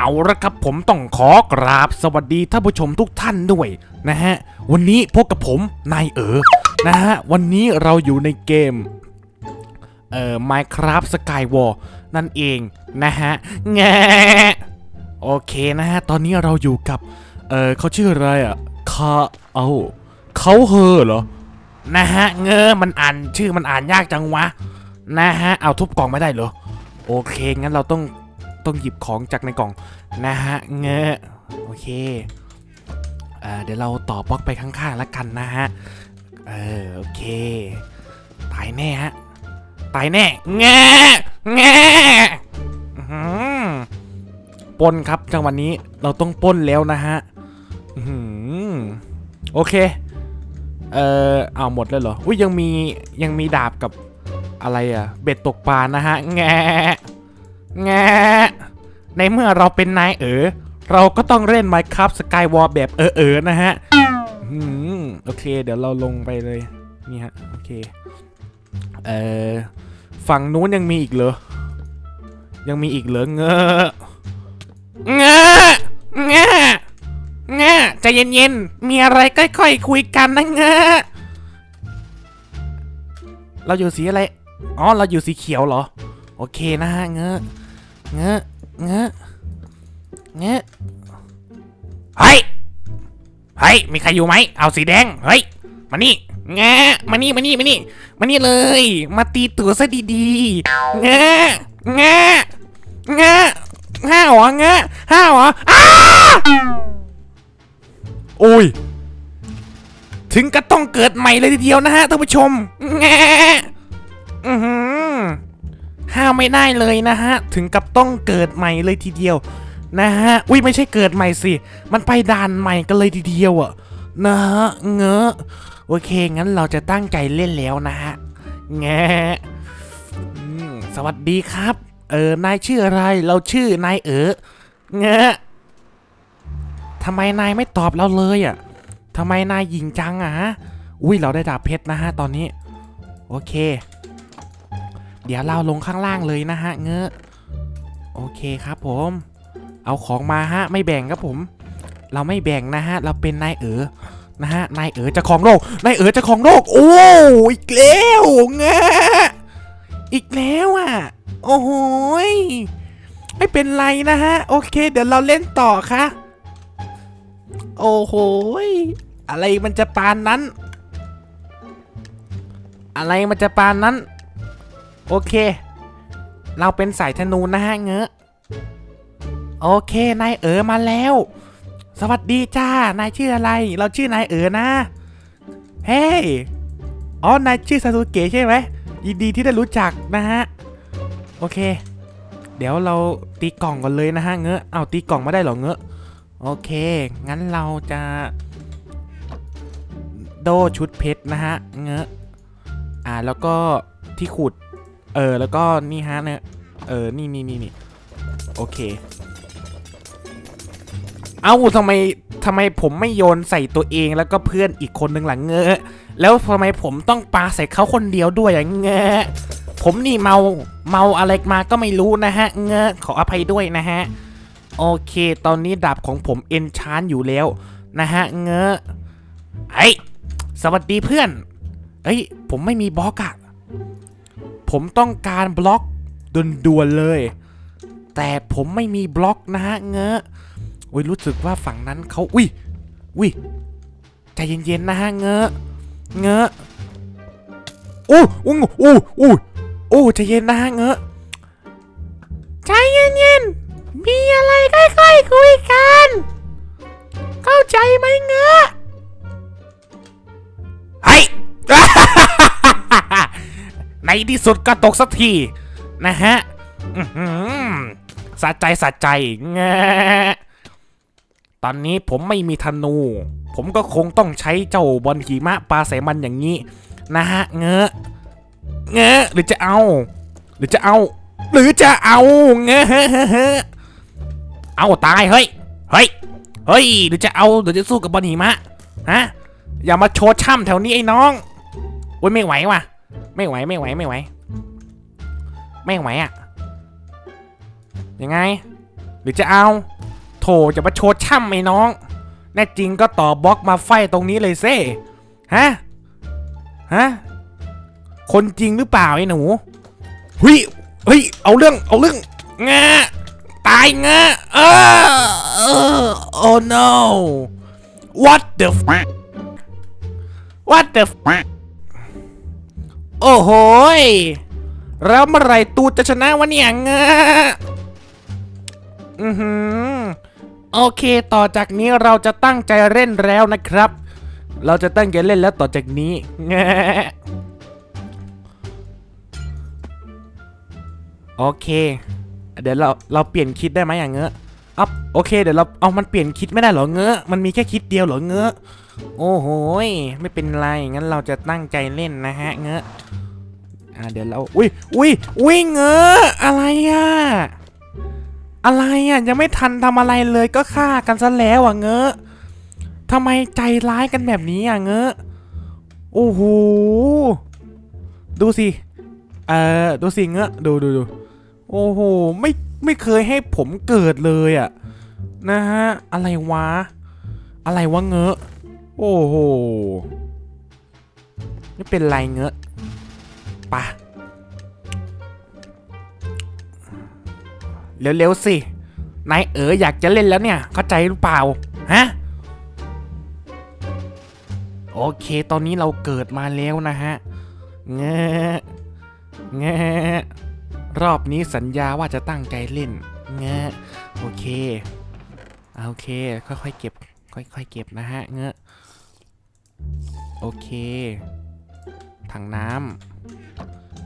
เอาละครับผมต้องขอกราบสวัสดีท่านผู้ชมทุกท่านด้วยนะฮะ วันนี้พบกับผมนายเอ๋อนะฮะ วันนี้เราอยู่ในเกม เอ่อ Minecraft Skywar นั่นเองนะฮะแงโอเคนะฮะ ตอนนี้เราอยู่กับ เอ่อเขาชื่ออะไรอะคาเอาเขาเฮอเหรอ นะฮะ เงอมันอ่านชื่อมันอ่านยากจังวะ นะฮะ เอาทุบกล่องไม่ได้เหรอ โอเค งั้นเราต้อง ต้องหยิบของจากในกล่องนะฮะเงอะโอเคเอเดี๋ยวเราต่อบล็อกไปข้างๆแล้วกันนะฮะเออโอเค ตายแน่ฮะตายแน่แงะแงะป้นครับจังหวะนนี้เราต้องป้นแล้วนะฮะโอเค เออเอาหมดเลยเหรออุ้ยยังมียังมีดาบกับอะไรอะเบ็ดตกปลานะฮะแง แงะในเมื่อเราเป็นนายเอ๋อเราก็ต้องเล่น Minecraft Skywar แบบเออเออๆนะฮะอืมโอเค เดี๋ยวเราลงไปเลย นี่ฮะ โอเค เออฝั่งนู้นยังมีอีกเหรอ ยังมีอีกเหรอเงอะเงอะเงอะเงอะใจเย็นๆ มีอะไรค่อยๆคุยกันนะเงอะเราอยู่สีอะไร อ๋อ เราอยู่สีเขียวเหรอ โอเคนะฮะเงอะ เงะเงะเงะเฮ้ย เฮ้ย มีใครอยู่ไหม เอาสีแดง เฮ้ย มานี่แงะมานี่ มานี่ มานี่ มานี่เลย มาตีตัวซะดีๆแงะแงะแงะห้าวเหรอแงะห้าวเหรออ้าโอ้ย ถึงก็ต้องเกิดใหม่เลยทีเดียวนะฮะท่านผู้ชมแงะ ไม่ได้เลยนะฮะ ถึงกับต้องเกิดใหม่เลยทีเดียว นะฮะ อุ้ยไม่ใช่เกิดใหม่สิ มันไปด่านใหม่กันเลยทีเดียวอะนะฮะเงอะโอเค งั้นเราจะตั้งใจเล่นแล้วนะฮะแงสวัสดีครับ เออนายชื่ออะไร เราชื่อนายเอ๋อเงะทำไมนายไม่ตอบเราเลยอะทำไมนายหยิงจังอะฮะอุ้ยเราได้ดาบเพชรนะฮะตอนนี้ โอเค เดี๋ยวเราลงข้างล่างเลยนะฮะเงอะโอเคครับผม เอาของมาฮะไม่แบ่งครับผม เราไม่แบ่งนะฮะ เราเป็นนายเอ๋อนะฮะนายเอ๋อจะของโลกนายเอ๋อจะของโลกโอ้อีกแล้วเงะอีกแล้วอะ โอ้โหยไม่เป็นไรนะฮะ โอเค เดี๋ยวเราเล่นต่อค่ะ โอ้โหยอะไรมันจะปานนั้น อะไรมันจะปานนั้น โอเค เราเป็นสายธนูนะฮะเงอะโอเคนายเอ๋อมาแล้ว สวัสดีจ้านายชื่ออะไร เราชื่อนายเอ๋อนะ เฮ้ยอ๋อนายชื่อซาสุเกะใช่ไหมยินดีที่ได้รู้จักนะฮะโอเค เดี๋ยวเราตีกล่องก่อนเลยนะฮะเงอะเอาตีกล่องไม่ได้หรอเงอะโอเค งั้นเราจะ โดชุดเพชรนะฮะเงอะอ่าแล้วก็ที่ขุด เออ แล้วก็นี่ฮะเนี่ยเออ นี่นี่นี่นี่โอเค เอ้าทำไมทำไมผมไม่โยนใส่ตัวเองแล้วก็เพื่อนอีกคนหนึ่งหลังเงอะแล้วทำไมผมต้องปาใส่เขาคนเดียวด้วยอย่างเงอะผมนี่เมาเมาอะไรมาก็ไม่รู้นะฮะ เงอะขออภัยด้วยนะฮะ โอเค ตอนนี้ดาบของผมเอนชานอยู่แล้ว นะฮะ เงอะเฮ้ยสวัสดีเพื่อน เอ้ย ผมไม่มีบล็อกอะ ผมต้องการบล็อกด่วนๆเลย แต่ผมไม่มีบล็อกนะฮะเงอะอุ้ยรู้สึกว่าฝั่งนั้นเขาอุ้ยอุ้ยใจเย็นๆนะฮะเงอะเงอะโอ้อู้อู้อู้โอ้ใจเย็นนะฮะเงอะใจเย็นๆมีอะไรค่อยๆคุยกัน เข้าใจไหมเงอะ ในที่สุดก็ตกสักที นะฮะสะใจสะใจงตอนนี้ผมไม่มีธนู ผมก็คงต้องใช้เจ้าบอลหิมะปลาใส่มันอย่างนี้ นะฮะ เงอะเงอะหรือจะเอา หรือจะเอา หรือจะเอาเงอะเอาตายเฮ้ย เฮ้ย เฮ้ย หรือจะเอาหรือจะสู้กับบอลหิมะ ฮะ อย่ามาโชว์ช่ำแถวนี้ไอ้น้องโอ้ยไม่ไหวว่ะ ไม่ไหวไม่ไหวไม่ไหว ไม่ไหวอะ ยังไง หรือจะเอา โถจะมาโชว์ช่ำไหมน้อง แน่จริงก็ต่อบล็อกมาไฟตรงนี้เลยเซ่ฮะ ฮะ คนจริงหรือเปล่าไอ้หนูเฮ้ยเฮ้ย เอาเรื่อง เอาเรื่องงาตายงาเออเออ oh no what the f what the f โอ้โหยแล้วเมื่อไรตูจะชนะวะเนี่ยงาอือหือ โอเค ต่อจากนี้เราจะตั้งใจเล่นแล้วนะครับ เราจะตั้งใจเล่นแล้วต่อจากนี้แงโอเค เดี๋ยวเราเราเปลี่ยนคิดได้ไหมอย่างเงอะอัพโอเค เดี๋ยวเราเอามันเปลี่ยนคิดไม่ได้เหรอเงอะมันมีแค่คิดเดียวเหรอเงอะโอ้โหไม่เป็นไรงั้นเราจะตั้งใจเล่นนะฮะเงอะ อ่าเดี๋ยวเราอุ้ยอุ้ยอุ้ยเงออะไรอะอะไรอะยังไม่ทันทำอะไรเลยก็ฆ่ากันซะแล้วอะเงอะทำไมใจร้ายกันแบบนี้อะเงอะโอ้โหดูสิเออดูสิเงอะดูดูดูโอ้โหไม่ไม่เคยให้ผมเกิดเลยอะนะฮะอะไรวะอะไรวะเงอะ โอ้โหไม่เป็นไรเงอะ ปะเร็วๆสินายเอ๋ออยากจะเล่นแล้วเนี่ย เข้าใจหรือเปล่า ฮะ โอเค ตอนนี้เราเกิดมาแล้วนะฮะเงะเงะรอบนี้สัญญาว่าจะตั้งใจเล่นเงะโอเค โอเค ค่อยๆเก็บ ค่อยๆเก็บนะฮะเงะโอเค ถังน้ำ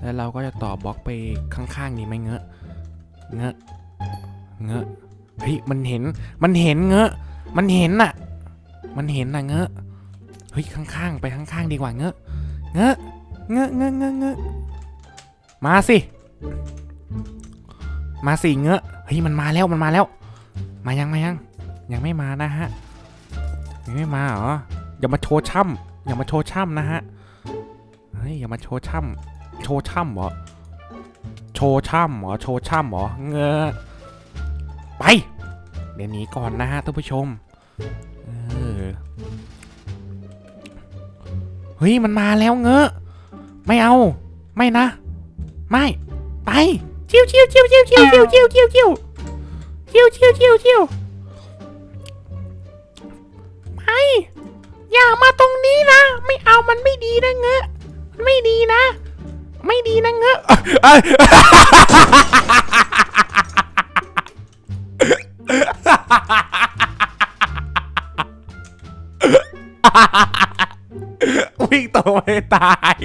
แล้วเราก็จะต่อบล็อกไปข้างๆนี้ไหมเงอะเงอะเงอะเฮ้ยมันเห็นมันเห็นเงอะมันเห็นน่ะ มันเห็นน่ะเงอะเฮ้ยข้างๆ ไปข้างๆดีกว่าเงอะเงอะเงอะเงอะเงอะเงอะมาสิ มาสิเงอะเฮ้ยมันมาแล้วมันมาแล้ว มายังมายัง ยังไม่มานะฮะยังไม่มาเหรออย่ามาโชว์ช่ำอย่ามาโชว์ช่ำนะฮะ เฮ้ยอย่ามาโชว์ช่ำโชว์ช่ำเหรอ โชว์ช่ำเหรอ โชว์ช่ำเหรอ เงอไป เดี๋ยวนี้ก่อนนะฮะท่านผู้ชม เออ เฮ้ยมันมาแล้วเงอไม่เอา ไม่นะ ไม่ ไปชิวชิวชิวชิวชิวชิวชิวชิวชิวชิวชิวชิวชิวไปอย่ามาตรงนี้นะ ไม่เอามันไม่ดีนะเงอะ ไม่ดีนะ ไม่ดีนะเงอะเอ้ยวิ่งต่อไม่ตาย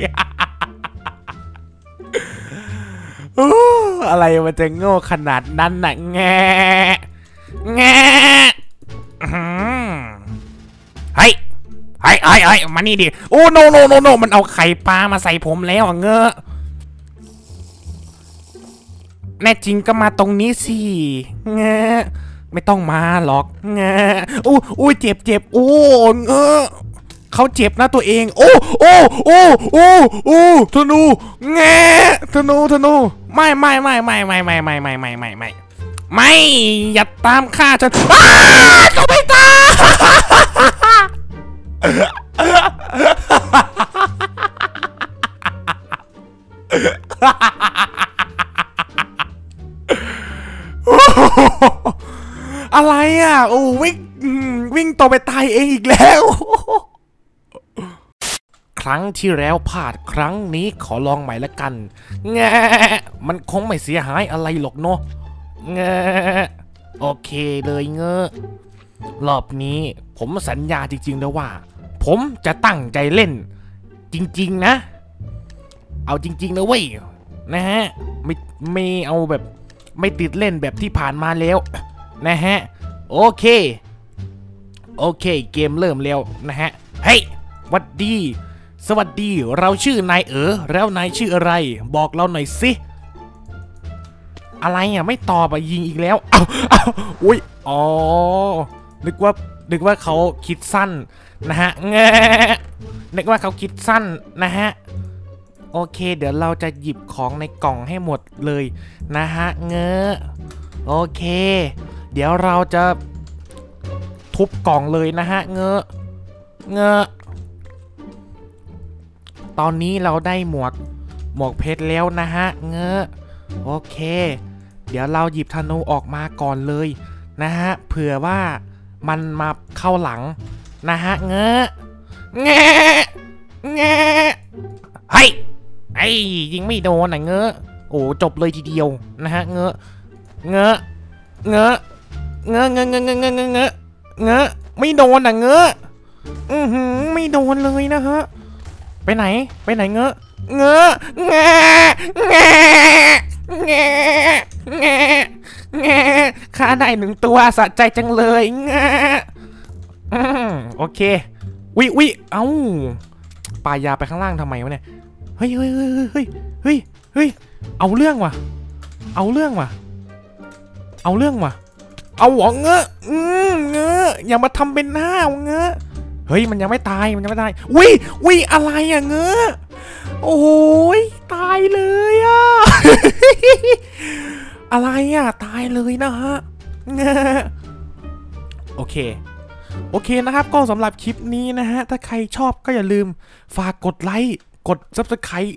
อะไรมันจะโง่ขนาดนั้นน่ะแงแง เฮ้ยเฮ้มานี่ดิโอ้โนโนโนโนมันเอาไข่ปลามาใส่ผมแล้วเงอะแน่จริงก็มาตรงนี้สิเงะไม่ต้องมาหรอกเงอะอู้อู้เจ็บเจ็บโอ้เงอะเขาเจ็บนะตัวเอง โอ้โอ้โอ้โอ้โอ้ธนูแงธนูธนูไม่ไม่ไม่ไม่ไม่ไม่ไม่ไม่ไม่ไม่ไม่ไม่อย่าตามฆ่าฉันอ้าก็ไม่ตาย อะไรอะ โอ้วิ่งวิ่งต่อไปตายเองอีกแล้ว ครั้งที่แล้วพลาดครั้งนี้ขอลองใหม่ละกัน แงมันคงไม่เสียหายอะไรหรอกเนาะแงโอเคเลยเงอะรอบนี้ผมสัญญาจริงๆแล้วว่า ผมจะตั้งใจเล่น จริง ๆ นะ เอาจริง ๆ นะเว้ย นะฮะ ไม่ไม่เอาแบบไม่ติดเล่นแบบที่ผ่านมาแล้ว นะฮะ โอเค โอเค เกมเริ่มแล้วนะฮะ เฮ้ยวัดดี สวัสดี เราชื่อนายเอ๋อแล้วนายชื่ออะไร บอกเราหน่อยสิ อะไรอะ ไม่ตอบอะยิงอีกแล้ว เอาเอาอุ้ย อ๋อ นึกว่า นึกว่าเขาคิดสั้นนะฮะแงนึกว่าเขาคิดสั้นนะฮะ โอเค เดี๋ยวเราจะหยิบของในกล่องให้หมดเลยนะฮะเงอโอเค เดี๋ยวเราจะทุบกล่องเลยนะฮะเงอเงอตอนนี้เราได้หมวกหมวกเพชรแล้วนะฮะเงอโอเค เดี๋ยวเราหยิบธนูออกมาก่อนเลยนะฮะเผื่อว่า มันมาเข้าหลังนะฮะเงอะแงะแงะเฮ้ยไอ้ยิงไม่โดนอะเงอะโอ้จบเลยทีเดียวนะฮะเงอะเงอะเงอะเงอะเงอะเงอะเงอะเงะเงอะเงะเงอะไม่โดนอะเงะอือหือไม่โดนเลยนะฮะไปไหนไปไหนเงอะเงอะแงะแงะแงะแงะ แงะข้าได้หนึ่งตัวสะใจจังเลยแงะอืมโอเค วิวิเอ้าปลายาไปข้างล่างทำไมวะเนี่ย เฮ้ยเฮ้ยเฮ้ยเฮ้ยเฮ้ยเฮ้ย เอาเรื่องว่ะ เอาเรื่องว่ะ เอาเรื่องว่ะ เอาหัวเงอะอืมเงอะอย่ามาทำเป็นหน้าเงอะเฮ้ยมันยังไม่ตายมันยังไม่ตายวิวิอะไรอะเงอะโอ้ยตายเลยอะ อะไรอะ ตายเลยนะฮะ โอเค โอเคนะครับ ก็สำหรับคลิปนี้นะฮะ ถ้าใครชอบก็อย่าลืมฝากกดไลค์ กด subscribe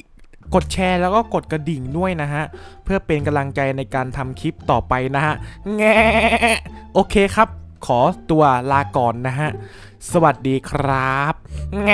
กดแชร์แล้วก็กดกระดิ่งด้วยนะฮะ เพื่อเป็นกำลังใจในการทำคลิปต่อไปนะฮะ แงโอเคครับ ขอตัวลาก่อนนะฮะ สวัสดีครับ แง